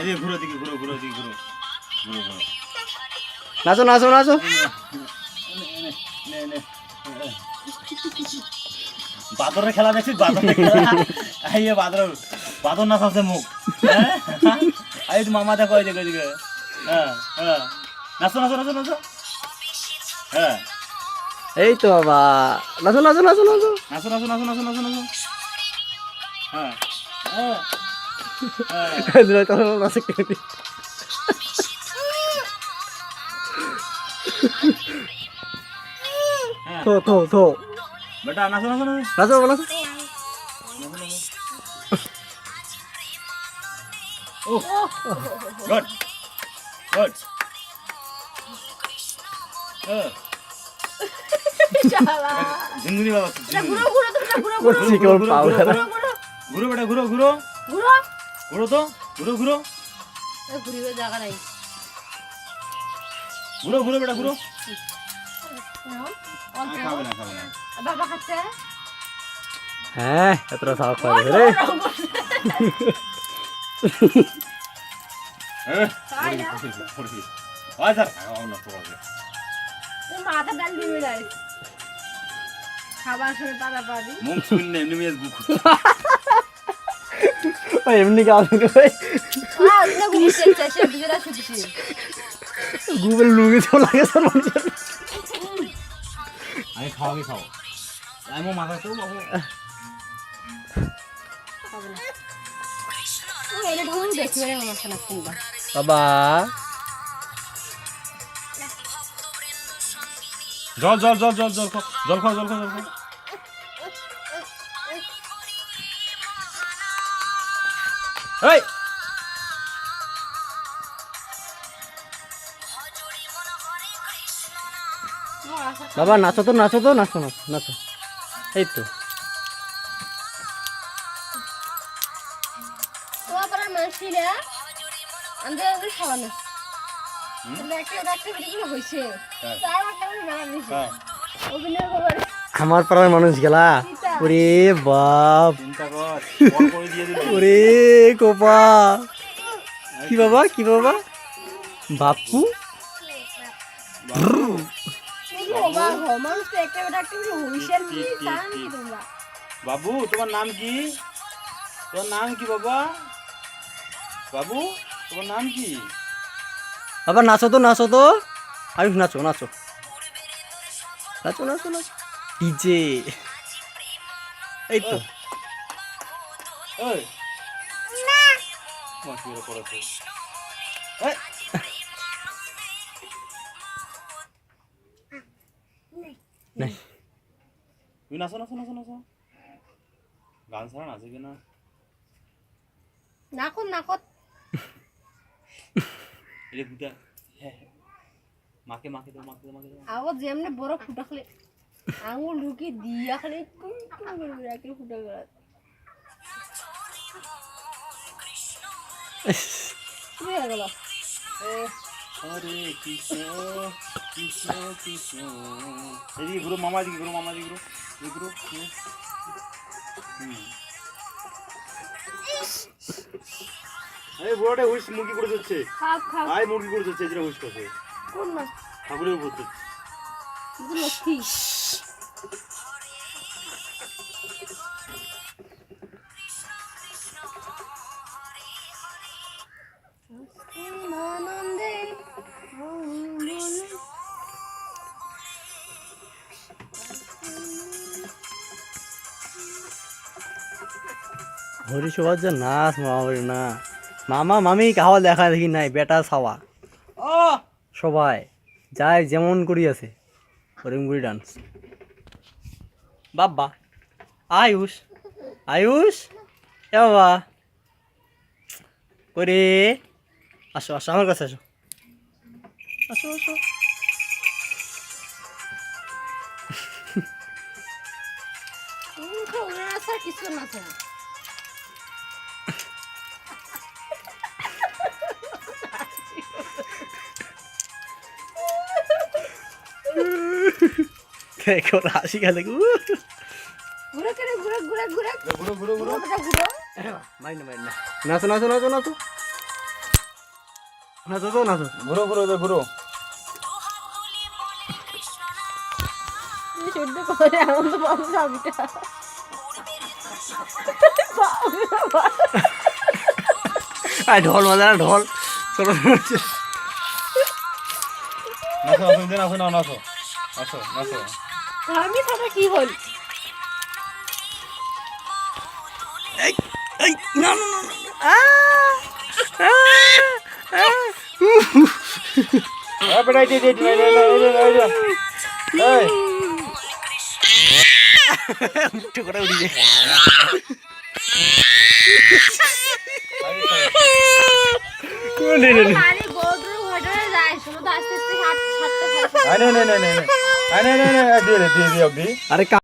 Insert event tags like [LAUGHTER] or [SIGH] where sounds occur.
এই যে ঘুরো দিকে ঘুরো ঘুরো দিকে ঘুরো। ঘুরো ঘুরো। নাচো নাচো নাচো। বাদরের খেলা দেখছিস? বাদরের খেলা। এই বাদর বাদর নাচ আছে মুখ। হ্যাঁ? এই তো মামা দেখো এই দেখো এদিকে হ্যাঁ হ্যাঁ। নাচো নাচো নাচো নাচো। হ্যাঁ। এই তো বাবা। নাচো নাচো নাচো নাচো। নাচো নাচো নাচো নাচো নাচো নাচো। হ্যাঁ। হ্যাঁ। দুলাই তো নাচে কেটে হ্যাঁ থো থো থো বেটা নাচো নাচো নাচো নাচো বাবা, নাচো Oh, good, good. Uh, ঝিঙ্গুনি বাবা ঘুরো ঘুরো ঘুরো ঘুরো খেলা ঘুরো ঘুরো ঘুরো বেটা ঘুরো ঘুরো ঘুরো ঘুরো তো ঘুরো ঘুরো। ঘুরিবে জায়গা নাই। ঘুরো ঘুরো বেটা ঘুরো। বাবা খাচ্ছে? হ্যাঁ এতটা সাপ খাওয়া রে। খাবার [LAUGHS] এমনি কাজ করে গুগল লুঙ্গি তো লাগে স্যার মানুষের আমি খাও আমি খাও আমি মাথা তো বাবা জল জল জল জল জল খাও জল খাও জল খাও জল খাও এই। বাবা নাচো তো নাচো তো নাচো নাচো নাচো। এই তো। আমার হ্যাঁ। হ্যাঁ। পাড়ার মানুষ গেলা? ওরে বাপ। [LAUGHS] ওরে কোপা কি বাবা কি বাবা? বাপু? বাবু তোমার নাম কি? তোমার নাম কি বাবা? বাবু তোমার নাম কি? বাবা নাচো তো নাচো তো। আয়ুষ নাচো নাচো। নাচো নাচো নাচো। ডিজে। এই তো। ওই এই। নাই তুমি নাচো নাচো নাচো নাচো। গান ছাড়া নাচে কিনা নাকত নাকত এটা বুঝা হ্যাঁ হ্যাঁ। মাকে মাকে দাও মাকে দাও মাকে দাও। আগত যেমনি বড় ফুটা খালি আঙুল ঢুকি দিয়া খালি করে রাখি ফুটা গেল হরে কৃষ্ণ এদিকে মামা দিকে মামা দিকে বুড়োটা হুইস মুরগি করে যাচ্ছে মুরগি করে যাচ্ছে হুইস করছে। কোন মাছ? ঠাকুরের উপর থেকে। হরি সবার যে নাচ মামাবাড়ি না। মামা মামি কাহাওয়া দেখা দেখি নাই বেটা ছাওয়া! সবাই যাই যেমন করি আছে করি ডান্স বাবা আয়ুষ আয়ুষ এ বাবা। করে আসো আসো আমার কাছে আসো। আসো আসো। কিছু না কেউ হাসি খেলে ঘুরে করে ঘুরে ঘুরে ঘুরে। ঘুরো ঘুরো ঘুরো ঘুরে। ঘুরে মাইন মাইন। নাচো নাচো নাচো নাচো। নাচো তো নাচো। ঘুরো ঘুরো তো ঘুরো। শুদ্ধ করে তো বলো ঢোল বাজা ঢোল। চলো। নাচো নাচো দিন নাচো না নাচো নাচো নাচো। আমি সাথে কি হল এই এই না না না, না আ আ, আ, এই বেটা এই যে এই যে এই যে এই যে এই যে এই মুঠো করে উড়ি যায় নে, নে, নে। আরে কা-